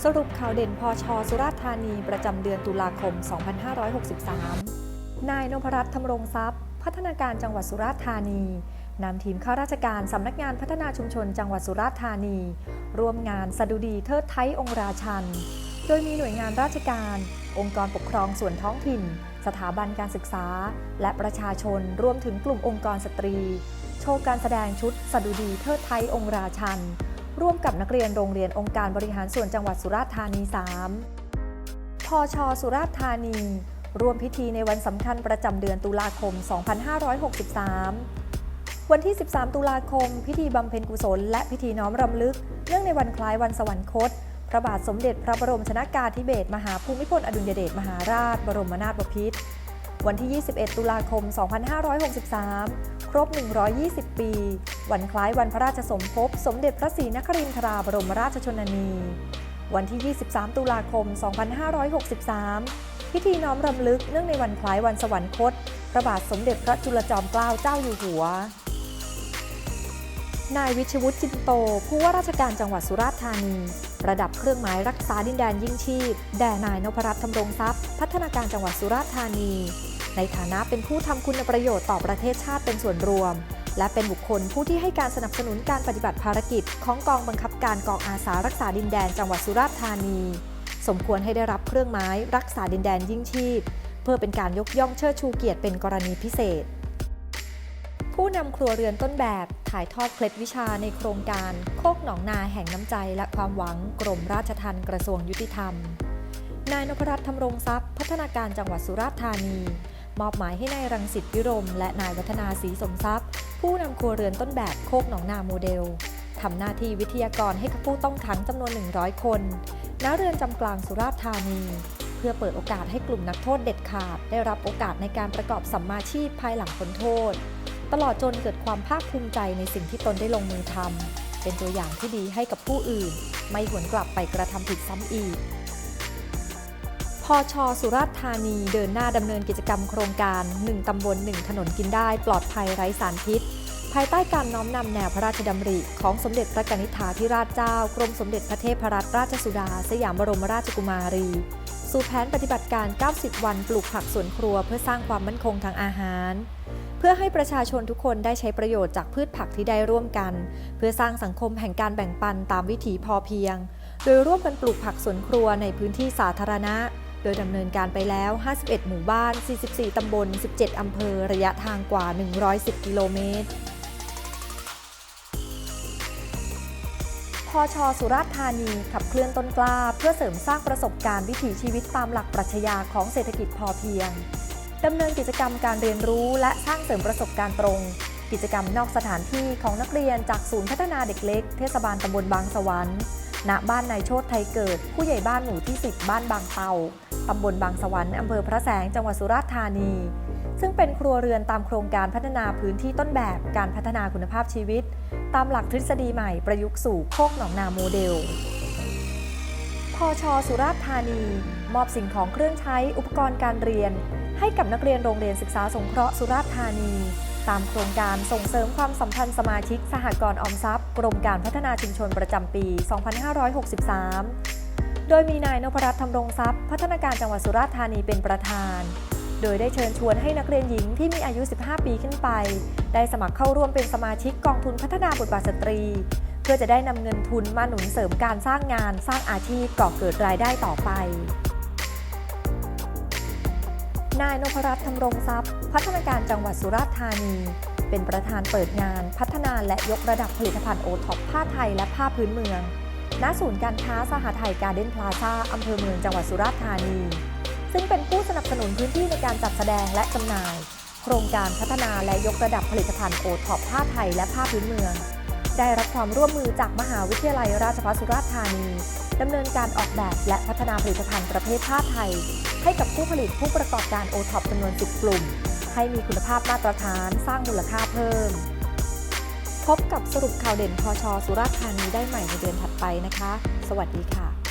สรุปข่าวเด่นพอชสุราษฎร์ธานีประจำเดือนตุลาคม 2563 นายนพรัตน์ธำรงทรัพย์ พัฒนาการจังหวัดสุราษฎร์ธานีนำทีมข้าราชการสำนักงานพัฒนาชุมชนจังหวัดสุราษฎร์ธานี ร่วมงานสดุดีเทิดไทยองค์ราชัน โดยมีหน่วยงานราชการ องค์กรปกครองส่วนท้องถิ่น สถาบันการศึกษา และประชาชนรวมถึงกลุ่มองค์กรสตรี โชว์การแสดงชุดสดุดีเทิดไทยองค์ราชัน ร่วมกับนักเรียนโรงเรียนองค์การบริหารส่วนจังหวัดสุราษฎร์ธานี 3พอชสุราษฎร์ธานี ร่วมพิธีในวันสำคัญประจำเดือนตุลาคม 2563 วันที่ 13 ตุลาคม พิธีบำเพ็ญกุศล และพิธีน้อมรำลึก เนื่องในวันคล้ายวันสวรรคต พระบาทสมเด็จพระบรมชนากาธิเบศรมหาภูมิพลอดุลยเดชมหาราช บรมนาถบพิตรวันที่ 21 ตุลาคม 2563 ครบ 120 ปี วันคล้ายวันพระราชสมภพสมเด็จพระศรีนครินทราบรมราชชนนี วันที่ 23 ตุลาคม 2563 พิธีน้อมรำลึกเนื่องในวันคล้ายวันสวรรคต พระบาทสมเด็จพระจุลจอมเกล้าเจ้าอยู่หัวนายวิชวุฒิจินโต ผู้ว่าราชการจังหวัดสุราษฎร์ธานี ประดับเครื่องหมายรักษาดินแดนยิ่งชีพ แด่นายนพรัตน์ธำรงทรัพย์ พัฒนาการจังหวัดสุราษฎร์ธานี ในฐานะเป็นผู้ทำคุณประโยชน์ต่อประเทศชาติเป็นส่วนรวม และเป็นบุคคลผู้ที่ให้การสนับสนุนการปฏิบัติภารกิจ ของกองบังคับการกองอาสารักษาดินแดนจังหวัดสุราษฎร์ธานี สมควรให้ได้รับเครื่องหมายรักษาดินแดนยิ่งชีพ เพื่อเป็นการยกย่องเชิดชูเกียรติเป็นกรณีพิเศษ ผู้นำครัวเรือนต้นแบบถ่ายทอดเคล็ดวิชาในโครงการ โคกหนองนาแห่งน้ำใจและความหวังกรมราชทัณฑ์กระทรวงยุติธรรมนายนพรัตน์ธำรงทรัพย์ พัฒนาการจังหวัดสุราษฎร์ธานี มอบหมายให้นายรังสิตวิรม และนายวัฒนาศรีสมทรัพย์ ผู้นำครัวเรือนต้นแบบโคกหนองนาโมเดลทำหน้าที่วิทยากรให้กับผู้ต้องขังจำนวน 100 คนณเรือนจำกลางสุราษฎร์ธานี เพื่อเปิดโอกาสให้กลุ่มนักโทษเด็ดขาด ได้รับโอกาสในการประกอบสัมมาชีพภายหลังพ้นโทษ ตลอดจนเกิดความภาคภูมิใจในสิ่งที่ตนได้ลงมือทำเป็นตัวอย่างที่ดีให้กับผู้อื่น ไม่หวนกลับไปกระทำผิดซ้ำอีก ชสุราษฎร์ธานีเดินหน้าดำเนินกิจกรรมโครงการ 1 ตำบล 1 ถนนกินได้ ปลอดภัยไร้สารพิษ ภายใต้การน้อมนำแนวพระราชดำริของสมเด็จพระกนิษฐาธิราชเจ้า กรมสมเด็จพระเทพรัตนราชสุดา สยามบรมราชกุมารี สู่แผนปฏิบัติการ 90 วันปลูกผักสวนครัว เพื่อสร้างความมั่นคงทางอาหาร เพื่อให้ประชาชนทุกคนได้ใช้ประโยชน์จากพืชผักที่ได้ร่วมกัน เพื่อสร้างสังคมแห่งการแบ่งปันตามวิถีพอเพียง โดยร่วมกันปลูกผักสวนครัวในพื้นที่สาธารณะ โดยดำเนินการไปแล้ว 51 หมู่บ้าน 44 ตำบล 17 อำเภอ ระยะทางกว่า 110 กิโลเมตรพอชสุราษฎร์ธานีขับเคลื่อนต้นกล้า เพื่อเสริมสร้างประสบการณ์วิถีชีวิตตามหลักปรัชญาของเศรษฐกิจพอเพียง ดำเนินกิจกรรมการเรียนรู้และสร้างเสริมประสบการณ์ตรง กิจกรรมนอกสถานที่ของนักเรียนจากศูนย์พัฒนาเด็กเล็ก เทศบาลตำบลบางสวรรค์ณบ้านนายโชตไทยเกิด ผู้ใหญ่บ้านหมู่ที่ 10 บ้านบางเตา ตำบลบางสวรรค์อำเภอพระแสงจังหวัดสุราษฎร์ธานี ซึ่งเป็นครัวเรือนตามโครงการพัฒนาพื้นที่ต้นแบบการพัฒนาคุณภาพชีวิต ตามหลักทฤษฎีใหม่ประยุกต์สู่โคกหนองนาโมเดลพอชสุราษฎร์ธานี มอบสิ่งของเครื่องใช้อุปกรณ์การเรียน ให้กับนักเรียนโรงเรียนศึกษาสงเคราะห์สุราษฎร์ธานี ตามโครงการส่งเสริมความสัมพันธ์สมาชิก สหกรณ์ออมทรัพย์ กรมการพัฒนาชุมชนประจำปี 2563 โดยมีนายนพรัตน์ธำรงทรัพย์ พัฒนาการจังหวัดสุราษฎร์ธานีเป็นประธาน โดยได้เชิญชวนให้นักเรียนหญิงที่มีอายุ 15 ปีขึ้นไป ได้สมัครเข้าร่วมเป็นสมาชิกกองทุนพัฒนาบทบาทสตรี เพื่อจะได้นำเงินทุนมาหนุนเสริมการสร้างงาน สร้างอาชีพก่อเกิดรายได้ต่อไปนายนพรัตน์ธำรงทรัพย์ พัฒนาการจังหวัดสุราษฎร์ธานี เป็นประธานเปิดงาน พัฒนาและยกระดับผลิตภัณฑ์โอท็อปผ้าไทยและผ้าพื้นเมือง ณศูนย์การค้าสหไทยการเด้นพลาซ่าอำเภอเมืองจังหวัดสุราษฎร์ธานี ซึ่งเป็นผู้สนับสนุนพื้นที่ในการจัดแสดงและจำหน่าย โครงการพัฒนาและยกระดับผลิตภัณฑ์โอท็อปผ้าไทยและผ้าพื้นเมือง ได้รับความร่วมมือจากมหาวิทยาลัยราชภัฏสุราษฎร์ธานีดำเนินการออกแบบและพัฒนาผลิตภัณฑ์ประเภทผ้าไทย ให้กับผู้ผลิตผู้ประกอบการโอท็อปจำนวน 10 กลุ่ม ให้มีคุณภาพมาตรฐานสร้างมูลค่าเพิ่ม พบกับสรุปข่าวเด่นพชสุราษฎร์ธานีได้ใหม่ในเดือนถัดไปนะคะ สวัสดีค่ะ